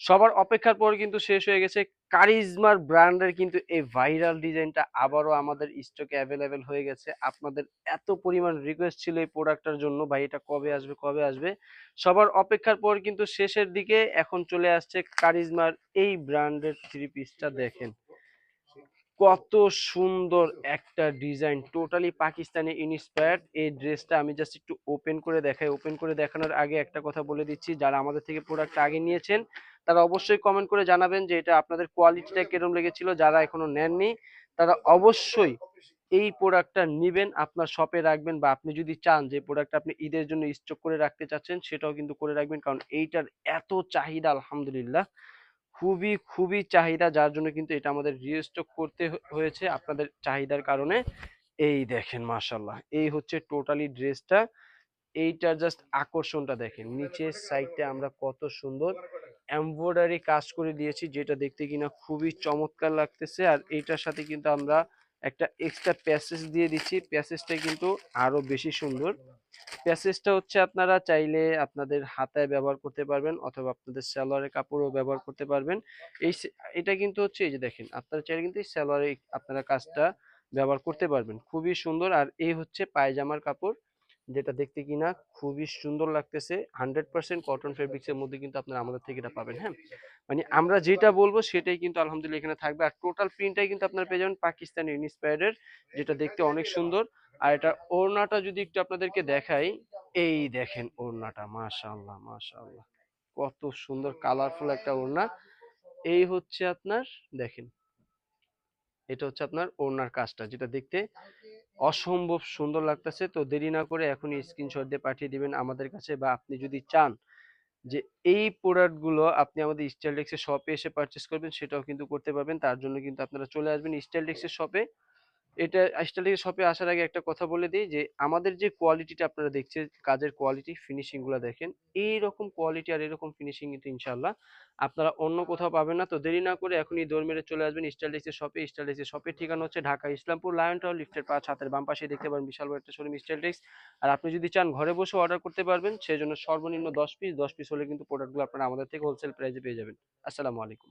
সবার অপেক্ষার পর কিন্তু শেষ হয়ে গেছে কারিজমার ব্র্যান্ডের কিন্তু এই ভাইরাল ডিজাইনটা আবারও আমাদের স্টকে অ্যাভেলেবেল হয়ে গেছে। আপনাদের এত পরিমাণ রিকোয়েস্ট ছিল এই প্রোডাক্টটার জন্য, ভাই এটা কবে আসবে কবে আসবে? সবার অপেক্ষার পর কিন্তু শেষের দিকে এখন চলে আসছে কারিজমার এই ব্র্যান্ডের থ্রি পিসটা দেখেন। কত সুন্দর একটা ডিজাইন টোটালি পাকিস্তানি ইন্সপায়ার্ড এই ড্রেসটা আমি জাস্ট একটু ওপেন করে দেখাই। ওপেন করে দেখানোর আগে একটা কথা বলে দিচ্ছি, যারা আমাদের থেকে প্রোডাক্টটা আগে নিয়েছেন, তারা অবশ্যই কমেন্ট করে জানাবেন যে এটা আপনাদের কোয়ালিটিটা কীরকম লেগেছিল। যারা এখনও নেননি, তারা অবশ্যই এই প্রোডাক্টটা নেবেন, আপনার শপে রাখবেন বা আপনি যদি চান যে প্রোডাক্টটা আপনি ঈদের জন্য স্টক করে রাখতে চাচ্ছেন, সেটাও কিন্তু করে রাখবেন। কারণ এইটার এত চাহিদা, আলহামদুলিল্লাহ। খুবই খুবই চাহিদা, যার জন্য কিন্তু এটা আমাদের রিস্টক করতে হয়েছে আপনাদের চাহিদার কারণে। এই দেখেন মাশাল্লাহ এই হচ্ছে টোটালি ড্রেসটা এইটার জাস্ট আকর্ষণটা দেখেন, নিচের সাইডটা আমরা কত সুন্দর এমব্রয়ডারি কাজ করে দিয়েছি, যেটা দেখতে কিনা খুবই চমৎকার লাগতেছে। আর এইটার সাথে কিন্তু আমরা একটা এক্সট্রা প্যাসেজ দিয়ে দিচ্ছি প্যাসেজটা কিন্তু আরও বেশি সুন্দর। প্যাসেজটা হচ্ছে আপনারা চাইলে আপনাদের হাতায় ব্যবহার করতে পারবেন অথবা আপনাদের সালোয়ারের কাপড়ও ব্যবহার করতে পারবেন। এই এটা কিন্তু হচ্ছে এই যে দেখেন, আপনারা চাইলে কিন্তু স্যালোয়ারে আপনারা কাজটা ব্যবহার করতে পারবেন। খুবই সুন্দর। আর এই হচ্ছে পায়জামার কাপড়। যেটা দেখতে কিনা খুবই সুন্দর লাগতেছে। হান্ড্রেড পার্সেন্ট কটন ফেব্রিক্সের মধ্যে কিন্তু আপনারা আমাদের থেকে এটা পাবেন হ্যাঁ? মানে আমরা যেটা বলব সেটাই কিন্তু আলহামদুলিল্লাহ এখানে থাকবে। আর টোটাল প্রিন্টটাই কিন্তু আপনারা পেয়ে যাবেন পাকিস্তানি ইন্সপায়ার্ডের যেটা দেখতে অনেক সুন্দর। আর এটা ওড়নাটা যদি একটু আপনাদেরকে দেখাই, এই দেখেন ওড়নাটা, মাশাআল্লাহ মাশাআল্লাহ। কত সুন্দর কালারফুল একটা ওড়না। এই হচ্ছে আপনার, দেখেন, এটা হচ্ছে আপনার ওড়নার কাজটা, যেটা দেখতে অসম্ভব সুন্দর লাগতেছে। তো দেরি না করে এখনই স্ক্রিনশট দিয়ে পাঠিয়ে দিবেন আমাদের কাছে বা আপনি যদি চান যে এই প্রোডাক্টগুলো আপনি আমাদের স্টাইলডেক্সের শপে এসে পারচেস করবেন, সেটাও কিন্তু করতে পারবেন। তার জন্য কিন্তু আপনারা চলে আসবেন স্টাইল স্টাইলডেক্সের শপে এটা স্টাইলডেক্সের শপে আসার আগে একটা কথা বলে দিই যে, আমাদের যে কোয়ালিটিটা আপনারা দেখছেন, কাজের কোয়ালিটি ফিনিশিংগুলো দেখেন এই রকম কোয়ালিটি আর এরকম ফিনিশিং কিন্তু ইনশাল্লাহ আপনারা অন্য কোথাও পাবেন না। তো দেরি না করে এখনই দৌড় মেরে চলে আসবেন স্টাইলডেক্সের শপে স্টাইলডেক্সের শপের ঠিকানা হচ্ছে ঢাকা ইসলামপুর লায়ন টাওয়ার লিফটের পাঁচ হাতের বাম পাশে দেখতে পারেন বিশাল বড় একটা শোরুম স্টাইলডেক্স আর আপনি যদি চান ঘরে বসে অর্ডার করতে পারবেন সেই জন্য সর্বনিম্ন দশ পিস দশ পিস হলে কিন্তু প্রোডাক্টগুলো আপনারা আমাদের থেকে হোলসেল প্রাইসে পেয়ে যাবেন। আসসালামু আলাইকুম।